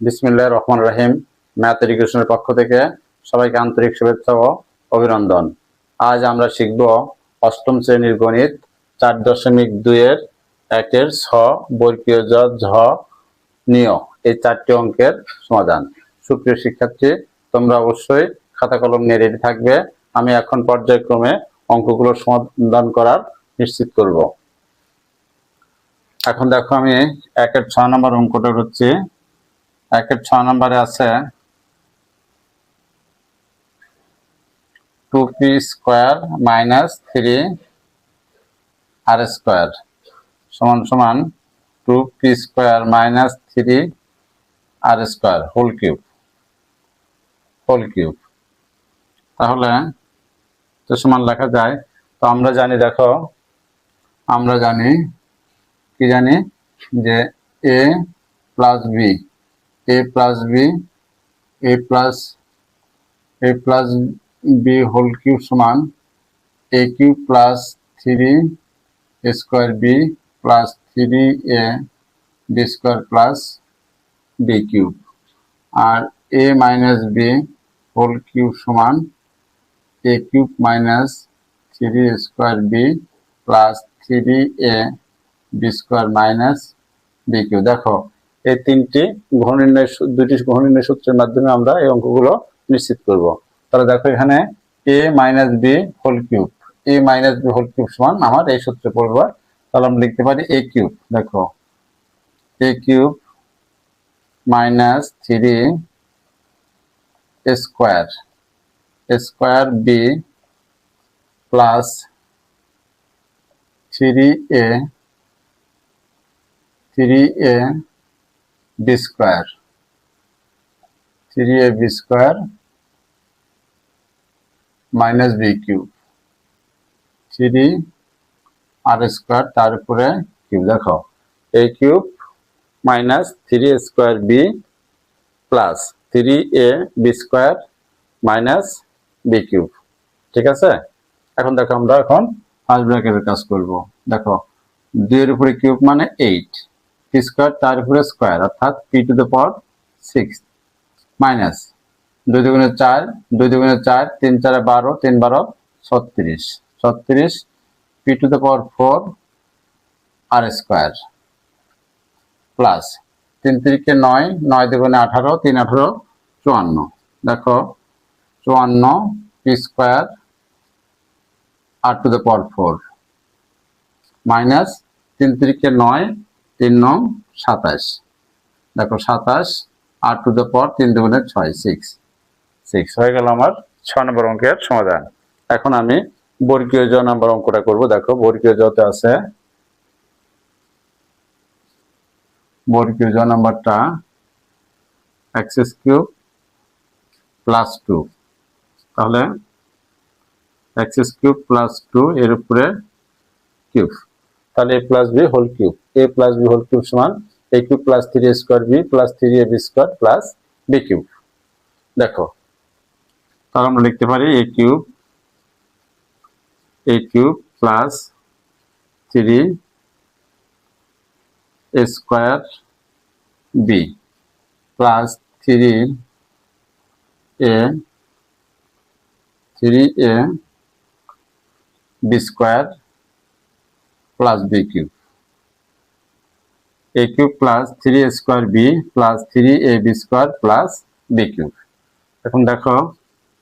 বিসমিল্লাহ রহমান রাহিম। ম্যাথ এডুকেশনের পক্ষ থেকে সবাইকে আন্তরিক শুভেচ্ছা ও অভিনন্দন। আজ আমরা শিখব অষ্টম শ্রেণির গণিত, চার দশমিক দুইয়ের একের ছ বর্গীয় জ, ঝ, নিয়। এই চারটি অঙ্কের সমাধান। সুপ্রিয় শিক্ষার্থী, তোমরা অবশ্যই খাতা কলম নিয়ে রেডি থাকবে। আমি এখন পর্যায়ক্রমে অঙ্কগুলো সমাধান করার নিশ্চিত করব। এখন দেখো আমি একের ছয় নম্বর অঙ্কটা হচ্ছে একের ছয় নম্বরে আছে two P square minus three R square সমান সমান two P square minus three R square whole cube whole cube. তাহলে তো সমান লেখা যায়। তো আমরা জানি, দেখো, আমরা জানি, কি জানি, যে A plus B A plus B A plus A plus B whole cube সমান A cube plus three square B plus three A B square plus B cube R A minus B whole cube সমান A cube minus three square B plus three A B square minus B cube দেখো এই তিনটি ঘন নির্ণয় সূ- দুটি ঘন নির্ণয় সূত্রের মাধ্যমে আমরা এই অঙ্কগুলো নিশ্চিত করব। তাহলে দেখো এখানে A minus B whole cube A minus B whole cube সমান আমার এই সূত্রে পড়ব। তাহলে আমরা লিখতে পারি এ কিউব দেখো A cube minus three square square B plus three A three A B square three A B square minus B cube three R square তার উপরে কিউব দেখো। A cube minus three square B plus three A B square minus B cube ঠিক আছে? এখন দেখো আমরা এখন first ব্র্যাকেটের কাজ করব। দেখো, দুইয়ের উপরে কিউব মানে এইট পি স্কোয়ার তার উপরে স্কোয়ার অর্থাৎ P to the power six minus দুই দুগুণে চার, দুই দুগুণে চার, তিন চারে বারো, তিন বারো, ছত্রিশ ছত্রিশ P to the power four R square plus তিন তিরিকে নয় নয় দুগুণে আঠারো, তিন আঠারো, চুয়ান্ন, দেখো, চুয়ান্ন P square R to the power four minus তিন তিরিকে নয় তিন নং সাতাশ। দেখো সাতাশ আর টু দ্য পাওয়ার তিন দুগুণে ছয় সিক্স সিক্স হয়ে গেল আমার ছ নম্বর অঙ্কের সমাধান। এখন আমি বর্গীয় জ নম্বর অঙ্কটা করব। দেখো, বর্গীয় জতে আছে বর্গীয় জ নাম্বারটা এক্স কিউব প্লাস টু তাহলে এক্স কিউব প্লাস টু এর উপরে কিউব তাহলে A plus B whole cube A plus B whole cube সমান A cube plus three square B plus three A B square plus B cube দেখো, তাহলে আমরা লিখতে পারি A cube A cube plus three square B plus three A three A B square plus B cube A cube plus three square B plus three A B square plus B cube এখন দেখো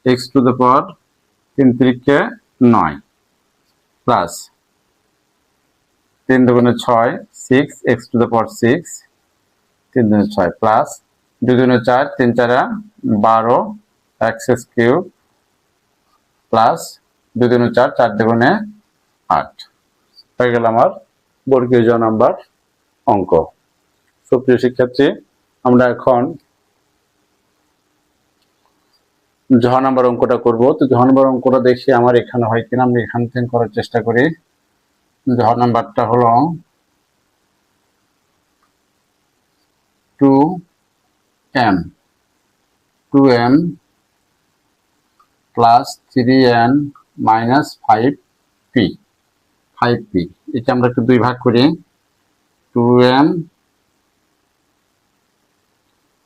x to the পাওয়ার তিন তিরিকে নয় plus তিন দুগুণে ছয় six X to the power six তিন দুগুণে ছয় প্লাস দুই দুগুণে চার, তিন চারা বারো এক্স এক্স কিউব প্লাস দুই দুগুণে চার চার দুগুণে আট। হয়ে গেল আমার বর্গীয় নাম্বার অঙ্ক। সুপ্রিয় শিক্ষার্থী, আমরা এখন ঝ নাম্বার অঙ্কটা করব। তো ঝ নাম্বার অঙ্কটা দেখি আমার এখানে হয় কিনা, আমি এখান থেকে করার চেষ্টা করি। ঝ নাম্বারটা হলো two M two M plus three N minus five P five P এটা আমরা একটু দুই ভাগ করি। Two M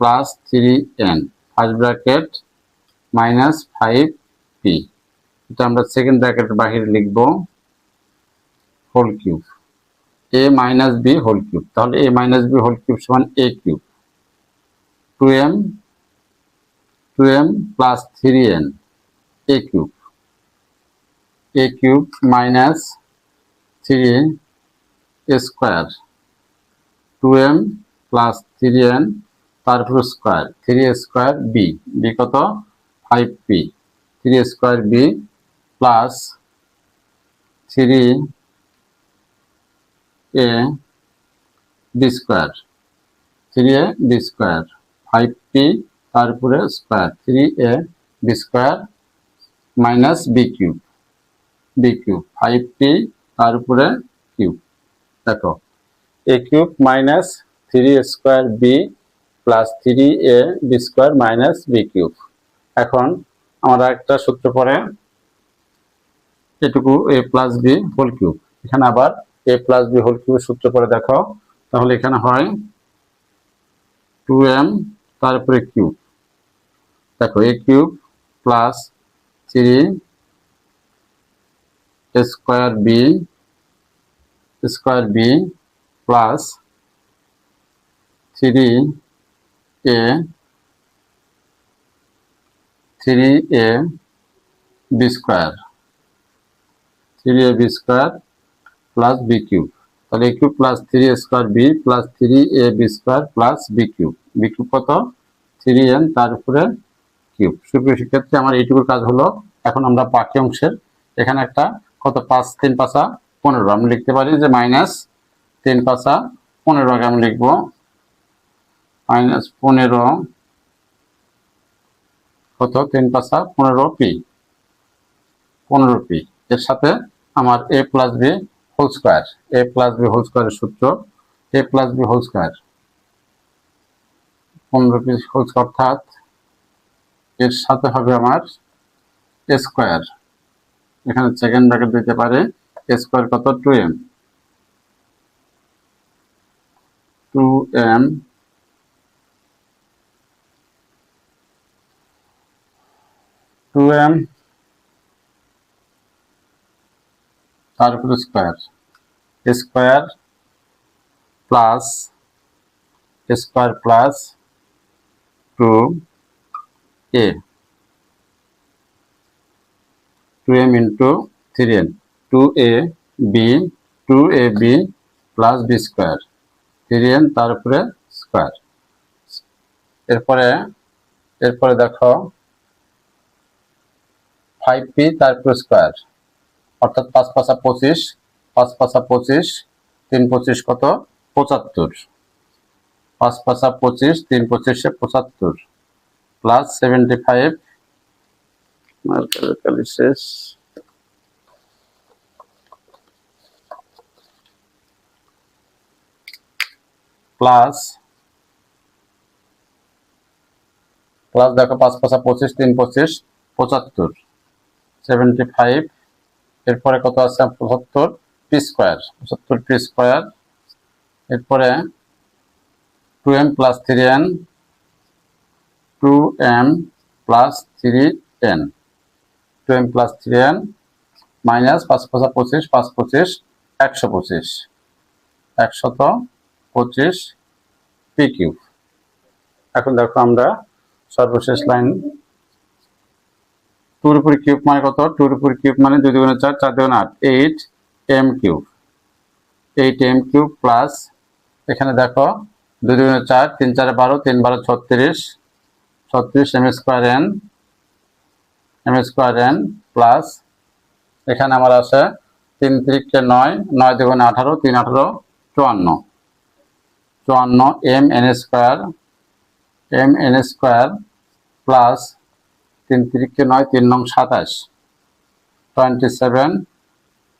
plus three N first bracket minus five P এটা আমরা সেকেন্ড ব্র্যাকেটের বাহিরে লিখব whole cube A minus B whole cube তাহলে A minus B whole cube সমান A cube two M two M plus three N A cube A cube minus three square two M plus three n তারপর square three square b b কত? Five p three square b plus three a b square three a b square five p তারপরে square three a b square minus b cube b cube five p তার উপরে cube দেখো। A cube minus three square b plus three a b square minus b cube এখন আমরা একটা সূত্র পরে এটুকু a plus b whole cube এখানে আবার এ প্লাস বি হোল কিউবের সূত্র পরে দেখো। তাহলে এখানে হয় টু এম তারপরে কিউব দেখো a cube plus three square b square b plus three a three a b square three a b square plus b cube তাহলে a cube plus three square b plus three a b square plus b cube b cube কত? Three N তার উপরে cube সুপ্রিয় শিক্ষার্থী, আমার এইটুকুর কাজ হলো, এখন আমরা বাকি অংশের, এখানে একটা কত? পাঁচ, তিন, পাঁচা, পনেরো। আমি লিখতে পারি যে মাইনাস তিন পাঁচা, পনেরো আগে আমি লিখব। মাইনাস পনেরো কত? তিন পাঁচা, পনেরো পি। পনেরো পি। এর সাথে আমার a plus b whole square. A plus b whole স্কোয়ারের সূত্র, a plus b whole square. পনেরো পি হোল স্কোয়ার অর্থাৎ এর সাথে হবে আমার স্কোয়ার। এখানে সেকেন্ড ব্র্যাকেট দিতে পারে স্কোয়ার কত? Two m. Two m two m তারপরে square square plus square plus two a two m into three n two a b two a b plus b square three n তারপরে square. এরপরে এরপরে দেখো five P তারপরে square. অর্থাৎ পাঁচ পাঁচা পঁচিশ, পাঁচ পাঁচা পঁচিশ, তিন পঁচিশ কত? পঁচাত্তর। পাঁচ পাঁচা পঁচিশ, তিন পঁচিশে পঁচাত্তর। প্লাস সেভেন্টি ফাইভ শেষ। প্লাস প্লাস দেখো পাঁচ পাঁচা পঁচিশ, তিন পঁচিশ, পঁচাত্তর সেভেন্টি ফাইভ এরপরে কত আছে? পঁচাত্তর পি স্কোয়ার পঁচাত্তর পি স্কোয়ার এরপরে two m plus three n two m plus three n two m plus three n minus পাঁচ পাঁচা পঁচিশ, পাঁচ পঁচিশ, একশো পঁচিশ, একশত পঁচিশ পি কিউব এখন দেখো আমরা সর্বশেষ লাইন টুর উপর কিউব মানে কত? টুর উপর কিউব মানে দুই দুগুণে চার চার দুগুণে আট eight m cube eight m cube plus এখানে দেখো দুই দুগুণে চার, তিন চারে বারো, তিন বারো ছত্রিশ ছত্রিশ m square n m square n plus এখানে আমার আছে তিন তিরিখকে নয় নয় দুগুণে আঠারো, তিন আঠারো, চুয়ান্ন। চুয়ান্ন m n square, m n square plus তিন তিরিখকে নয়, তিন নং সাতাশ, twenty seven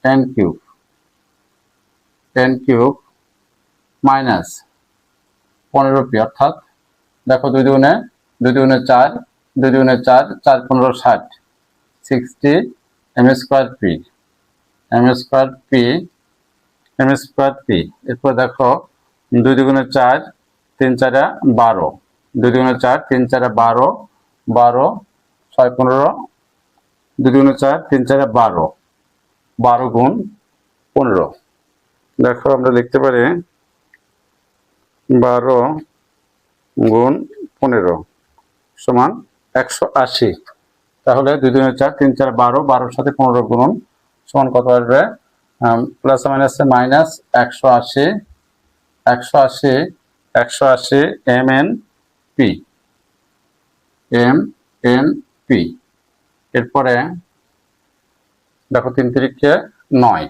n cube ten cube minus পনেরো পি, অর্থাৎ দেখো দুই দুগুণে দুই দুগুণে চার, দুই দুগুণে চার চার পনেরো ষাট, sixty m square p, m square p, m square p. এরপর দেখো দুই দুগুণে চার, তিন চারে বারো। দুই দুগুণে চার, তিন চারে বারো বারো, ছয় পনেরো, দুই দুগুণে চার, তিন চারে বারো বারো গুণ পনেরো। দেখো, আমরা লিখতে পারি বারো গুণ পনেরো সমান একশো আশি। তাহলে দুই দুই চার, তিন চার বারো, বারোর সাথে পনেরো গুণন সমান কত আসবে? প্লাস মাইনাসে মাইনাস একশো আশি। একশো আশি একশো আশি m n p, m n p. এরপরে দেখো তিন তিরিখে নয়,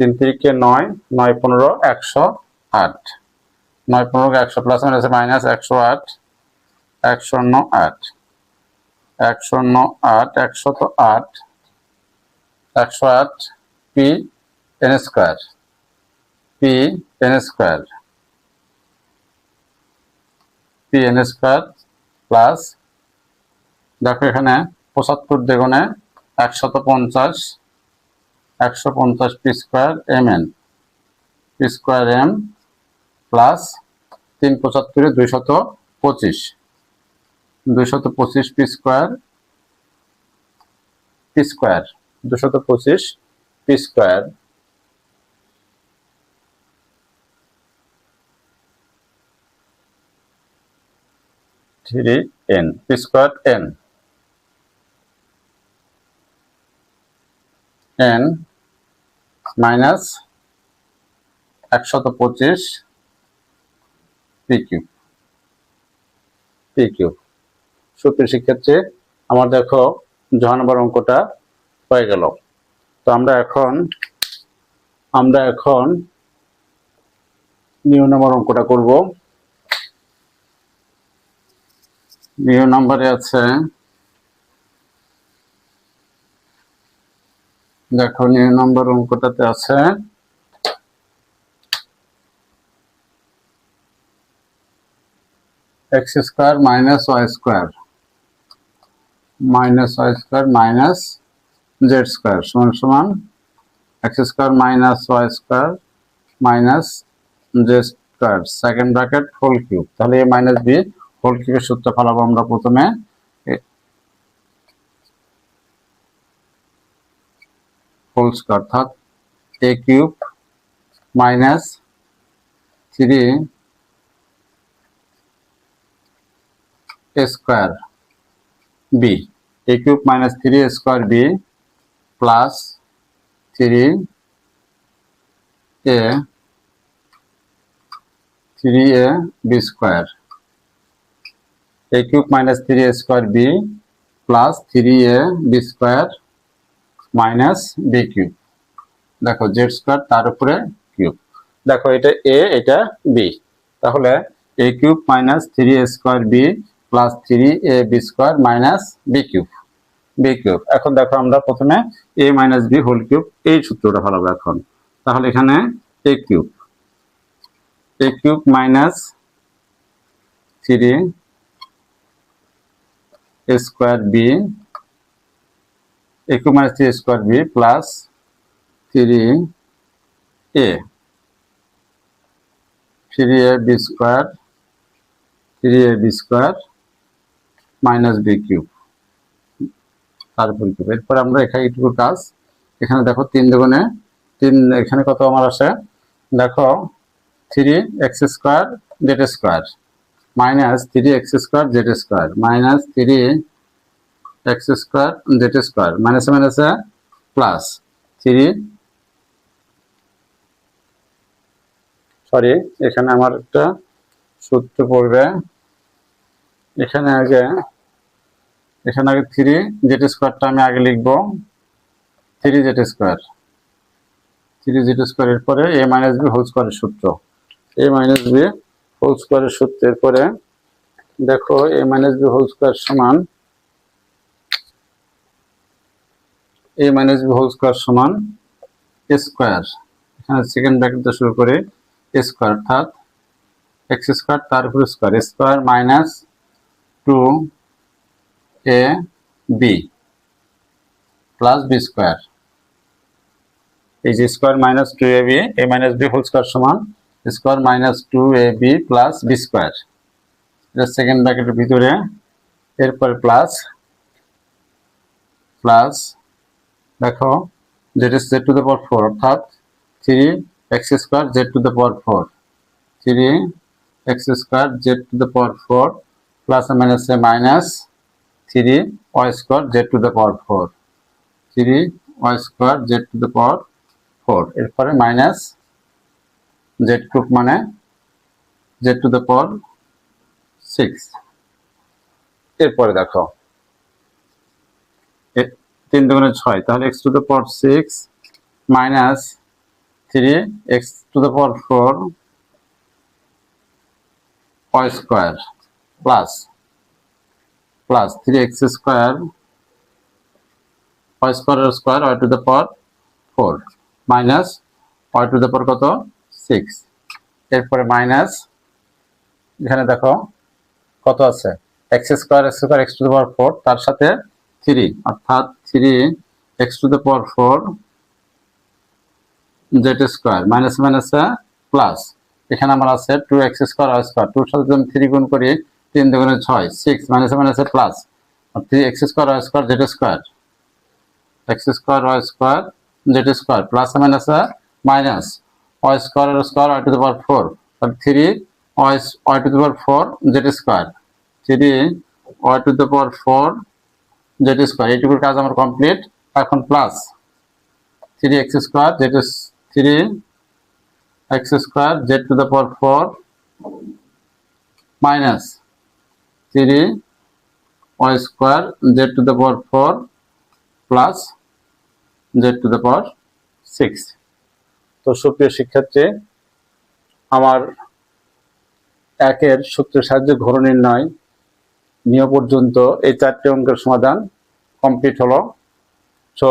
তিন তিরিখে নয় নয় পনেরো, একশো আট। নয় পনেরো একশো প্লাস মাইনাস মাইনাস একশো আট, একশো ন আট। একশো ন আট একশত আট। একশো আট p n square, p n square. P n square plus দেখো এখানে পঁচাত্তর দ্বিগুণে একশত পঞ্চাশ, একশো পঞ্চাশ p square m n p square m plus তিন পঁচাত্তরে দুইশত পঁচিশ দুইশত পঁচিশ পি স্কোয়ার পি স্কোয়ার দুশত পঁচিশ p square three n p square n n minus একশত পঁচিশ পি কিউব পি কিউব সুপ্রিয় শিক্ষার্থী আমার দেখো নম্বর অঙ্কটা হয়ে গেল। তো আমরা এখন আমরা এখন নিউ নম্বর অঙ্কটা করব। নিউ নম্বরে আছে। দেখো নিউ নম্বর অঙ্কটাতে আছে। X square minus y square minus y square minus z square সমান সমান। X square minus y square minus z square second bracket whole cube তাহলে এ মাইনাস বি কিউবের সূত্র ফেলাবো আমরা প্রথমে। হোল স্কোয়ার অর্থাৎ a cube minus three a square b a cube minus 3 a square b plus 3 a 3 a a cube minus 3 a square b plus 3 a b square minus b cube. দেখো, z square তার উপরে cube দেখো, এটা a, এটা b তাহলে a cube minus three a square b plus three a b square minus b cube b cube এখন দেখো, আমরা প্রথমে a minus b whole cube এই সূত্রটা ফেলাবো এখন। তাহলে এখানে a cube a cube minus three a square b a cube minus three square b plus three a three a b square three a b square minus b cube তারপর cube এরপর আমরা এখানে এইটুকু কাজ। এখানে দেখো তিন দুগুণে তিন, এখানে কত আমার আসে? দেখো three x square z square minus three x square z square minus three x square z square মাইনাসে মাইনাসে প্লাস থ্রি সরি এখানে আমার একটা সূত্র পড়বে, এখানে আগে এখানে আগে থ্রি জেড স্কোয়ারটা আমি আগে লিখব three z square three z square পরে এ মাইনাস বি হোল স্কোয়ারের সূত্র এ মাইনাস বি হোল স্কোয়ারের সূত্রের পরে, দেখো a minus b whole square সমান a minus b whole square সমান স্কোয়ার এখানে সেকেন্ড ব্র্যাকেট শুরু করে স্কোয়ার অর্থাৎ এক্স স্কোয়ার তার উপর square square minus two a b plus b square এই যে square minus two a b a minus b whole square সমান square minus two a b plus b square. এটা second ব্র্যাকেটের ভিতরে। এরপরে প্লাস প্লাস দেখো z is z to the power four অর্থাৎ three x square z to the power four three x square z to the power four plus minus minus three y square z to the power four three y square z to the power four এরপরে minus z cube মানে z to the power six এরপরে দেখো। তিন দুগুণে ছয়, তাহলে x to the power six minus three x to the power four y square plus plus three x square y square square y to the power four minus y to the power কত? Six এরপরে minus এখানে দেখো কত আছে? X square x square x to the four তার সাথে three অর্থাৎ three x to the power four z square minus মাইনাসে প্লাস এখানে আমার আছে two x square y square টুর সাথে যদি থ্রি গুণ করি, তিন দুগুণে ছয় সিক্স মাইনাসে মাইনাসে plus three x square y square z square x square y square z square plus মাইনাসে minus y square square y to the power four three y y to the power four z square three y to the power four z square এইটুকুর কাজ আমার complete এখন plus three x square z three x square z to the power four minus three y square z to the power four plus z to the power six তো সুপ্রিয় শিক্ষার্থী, আমার একের সূত্রের সাহায্যে ঘর নির্ণয় নিয়ে পর্যন্ত এই চারটি অঙ্কের সমাধান কমপ্লিট হলো। সো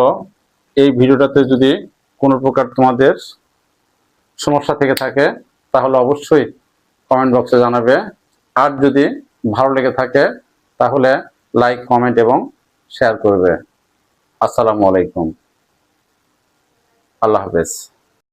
এই ভিডিওটাতে যদি কোনো প্রকার তোমাদের সমস্যা থেকে থাকে, তাহলে অবশ্যই কমেন্ট বক্সে জানাবে। আর যদি ভালো লেগে থাকে, তাহলে লাইক কমেন্ট এবং শেয়ার করবে। আসসালামু আলাইকুম। আল্লাহ হাফেজ।